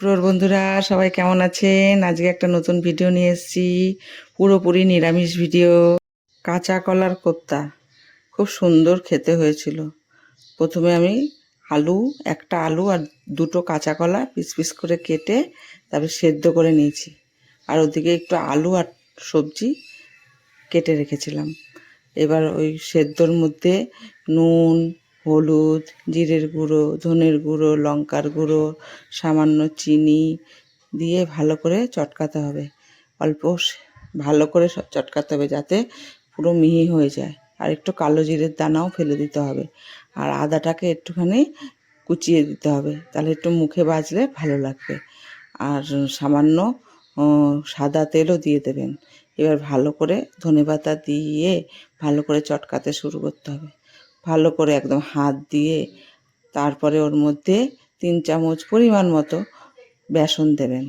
প্রোর বন্ধুরা, সবাই কেমন আছেন? আজকে একটা নতুন ভিডিও নিয়ে এসেছি। পুরোপুরি নিরামিষ ভিডিও। কাঁচা কলার কোপ্তা। খুব সুন্দর খেতে হয়েছিল। প্রথমে আমি আলু, একটা আলু আর দুটো কাঁচা কলা পিস পিস করে কেটে তারপরে সেদ্ধ করে নিয়েছি। আর ওদিকে একটু আলু আর সবজি কেটে রেখেছিলাম। এবার ওই সেদ্ধর মধ্যে নুন হলুদ, জিরের গুঁড়ো, ধনের গুঁড়ো, লঙ্কার গুঁড়ো, সামান্য চিনি দিয়ে ভালো করে চটকাতে হবে। অল্প ভালো করে চটকাতে হবে যাতে পুরো মিহি হয়ে যায়। আর একটু কালো জিরের দানাও ফেলে দিতে হবে। আর আদাটাকে একটুখানি কুচিয়ে দিতে হবে। তাহলে একটু মুখে বাজলে ভালো লাগবে। আর সামান্য সাদা তেলও দিয়ে দেবেন। এবার ভালো করে ধনেপাতা দিয়ে ভালো করে চটকাতে শুরু করতে হবে। ভালো করে একদম হাত দিয়ে তারপরে ওর মধ্যে তিন চামচ পরিমাণ মতো বেসন দেবেন।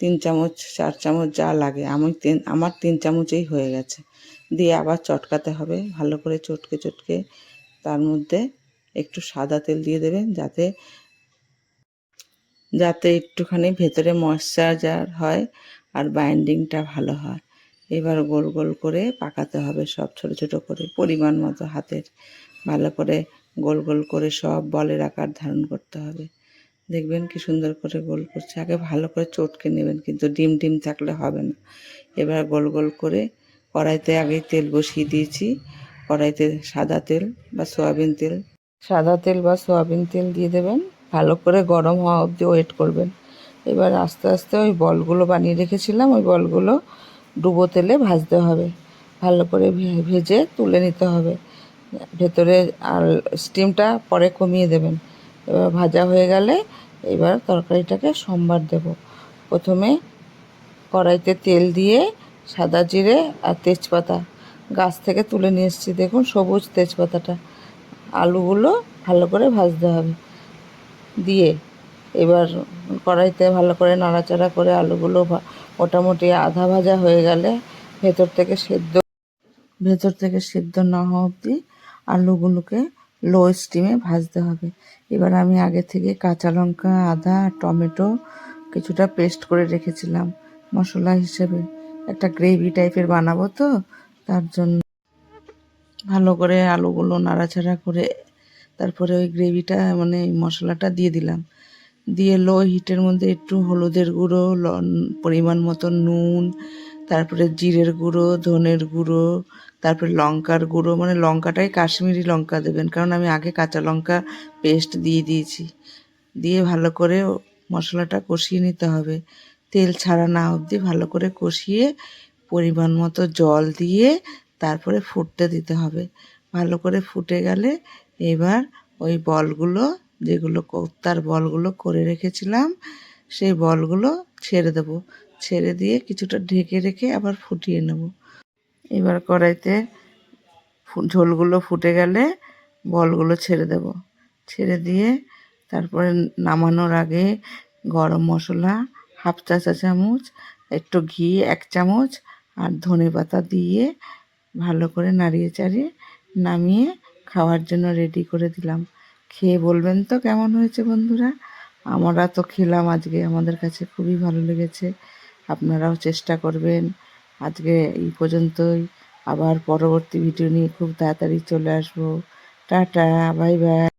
তিন চামচ, চার চামচ যা লাগে। আমি তিন, আমার তিন চামচেই হয়ে গেছে। দিয়ে আবার চটকাতে হবে। ভালো করে চটকে চটকে তার মধ্যে একটু সাদা তেল দিয়ে দেবেন যাতে যাতে একটুখানি ভেতরে ময়শ্চারাইজার হয় আর বাইন্ডিংটা ভালো হয়। এবার গোল গোল করে পাকাতে হবে সব ছোট ছোট করে। পরিমাণ মতো হাতের ভালো করে গোল গোল করে সব বলের আকার ধারণ করতে হবে। দেখবেন কি সুন্দর করে গোল করছে। আগে ভালো করে চটকে নেবেন, কিন্তু ডিম ডিম থাকলে হবে না। এবার গোল গোল করে কড়াইতে আগে তেল বসিয়ে দিয়েছি। কড়াইতে সাদা তেল বা সয়াবিন তেল, সাদা তেল বা সয়াবিন তেল দিয়ে দেবেন। ভালো করে গরম হওয়া অবধি ওয়েট করবেন। এবার আস্তে আস্তে ওই বলগুলো বানিয়ে রেখেছিলাম। ওই বলগুলো ডুবো তেলে ভাজতে হবে। ভালো করে ভেজে তুলে নিতে হবে। ভেতরে আর স্টিমটা পরে কমিয়ে দেবেন। এবার ভাজা হয়ে গেলে এবার তরকারিটাকে সম্বার দেব। প্রথমে কড়াইতে তেল দিয়ে সাদা জিরে আর তেজপাতা। গাছ থেকে তুলে নিয়ে এসেছি, দেখুন সবুজ তেজপাতাটা। আলুগুলো ভালো করে ভাজতে হবে। দিয়ে এবার কড়াইতে ভালো করে নাড়াচাড়া করে আলুগুলো মোটামুটি আধা ভাজা হয়ে গেলে ভেতর থেকে সেদ্ধ ভেতর থেকে সেদ্ধ না হওয়া অবধি আলুগুলোকে লো স্টিমে ভাজতে হবে। এবার আমি আগে থেকে কাঁচা লঙ্কা, আদা, টমেটো কিছুটা পেস্ট করে রেখেছিলাম মশলা হিসেবে। একটা গ্রেভি টাইপের বানাবো তো, তার জন্য ভালো করে আলুগুলো নাড়াচাড়া করে তারপরে ওই গ্রেভিটা মানে মশলাটা দিয়ে দিলাম। দিয়ে লো হিটের মধ্যে একটু হলুদের গুঁড়ো পরিমাণ মতো নুন, তারপরে জিরের গুঁড়ো, ধনের গুঁড়ো, তারপরে লঙ্কার গুঁড়ো মানে লঙ্কাটাই কাশ্মীরি লঙ্কা দেবেন, কারণ আমি আগে কাঁচা লঙ্কা পেস্ট দিয়ে দিয়েছি। দিয়ে ভালো করে মশলাটা কষিয়ে নিতে হবে। তেল ছাড়া না অবধি ভালো করে কষিয়ে পরিমাণ মতো জল দিয়ে তারপরে ফুটতে দিতে হবে। ভালো করে ফুটে গেলে এবার ওই বলগুলো যেগুলো কোপ্তার বলগুলো করে রেখেছিলাম, সেই বলগুলো ছেড়ে দেবো। ছেড়ে দিয়ে কিছুটা ঢেকে রেখে আবার ফুটিয়ে নেব। এবার কড়াইতে ঝোলগুলো ফুটে গেলে বলগুলো ছেড়ে দেব। ছেড়ে দিয়ে তারপরে নামানোর আগে গরম মশলা, হাফ চা চা চামচ, একটু ঘি, এক চামচ আর ধনে পাতা দিয়ে ভালো করে নাড়িয়ে চাড়িয়ে নামিয়ে খাওয়ার জন্য রেডি করে দিলাম। খেয়ে বলবেন তো কেমন হয়েছে বন্ধুরা? আমরা তো খেলাম আজকে, আমাদের কাছে খুবই ভালো লেগেছে। আপনারাও চেষ্টা করবেন আজকে এই পর্যন্তই। আবার পরবর্তী ভিডিও নিয়ে খুব তাড়াতাড়ি চলে আসব। Tata, bye bye.